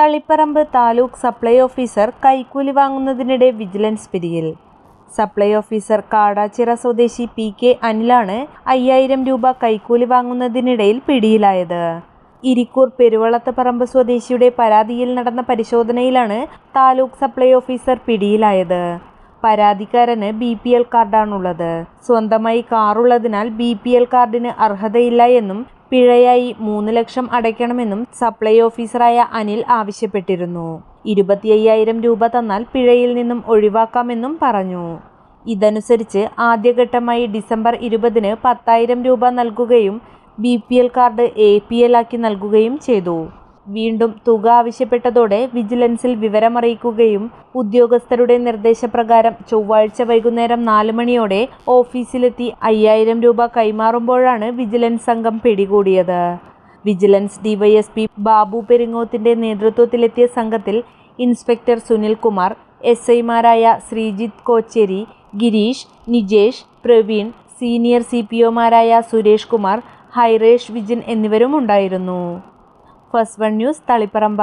Taliparamba taluk supply officer കൈക്കൂലി വാങ്ങുന്നതിനിടെ vigilance പിടിയിൽ. സപ്ലൈ ഓഫീസർ കാടാച്ചിറ സ്വദേശി പി കെ അനിലാണ് അയ്യായിരം രൂപ കൈക്കൂലി വാങ്ങുന്നതിനിടയിൽ പിടിയിലായത്. ഇരിക്കൂർ പെരുവളത്ത് പറമ്പ് സ്വദേശിയുടെ പരാതിയിൽ നടന്ന പരിശോധനയിലാണ് താലൂക്ക് സപ്ലൈ ഓഫീസർ പിടിയിലായത്. പരാതിക്കാരന് ബി പി എൽ കാർഡാണുള്ളത്. സ്വന്തമായി കാറുള്ളതിനാൽ ബി പി എൽ കാർഡിന് അർഹതയില്ല എന്നും പിഴയായി മൂന്ന് ലക്ഷം അടയ്ക്കണമെന്നും സപ്ലൈ ഓഫീസറായ അനിൽ ആവശ്യപ്പെട്ടിരുന്നു. ഇരുപത്തി അയ്യായിരം രൂപ തന്നാൽ പിഴയിൽ നിന്നും ഒഴിവാക്കാമെന്നും പറഞ്ഞു. ഇതനുസരിച്ച് ആദ്യഘട്ടമായി ഡിസംബർ ഇരുപതിന് പത്തായിരം രൂപ നൽകുകയും B P L card A P L ആക്കി നൽകുകയും ചെയ്തു. വീണ്ടും തുക ആവശ്യപ്പെട്ടതോടെ വിജിലൻസിൽ വിവരമറിയിക്കുകയും ഉദ്യോഗസ്ഥരുടെ നിർദ്ദേശപ്രകാരം ചൊവ്വാഴ്ച വൈകുന്നേരം നാല് മണിയോടെ ഓഫീസിലെത്തി അയ്യായിരം രൂപ കൈമാറുമ്പോഴാണ് വിജിലൻസ് സംഘം പിടികൂടിയത്. വിജിലൻസ് ഡിവൈഎസ്പി ബാബു പെരിങ്ങോത്തിന്റെ നേതൃത്വത്തിലെത്തിയ സംഘത്തിൽ ഇൻസ്പെക്ടർ സുനിൽകുമാർ എസ് ഐമാരായ Sreejith Kochery Gireesh Nijesh Praveen senior C P ഒമാരായ Suresh Kumar Hairesh Vijin എന്നിവരും ഉണ്ടായിരുന്നു ഫസ്റ്റ് വൺ ന്യൂസ് തളിപ്പറമ്പ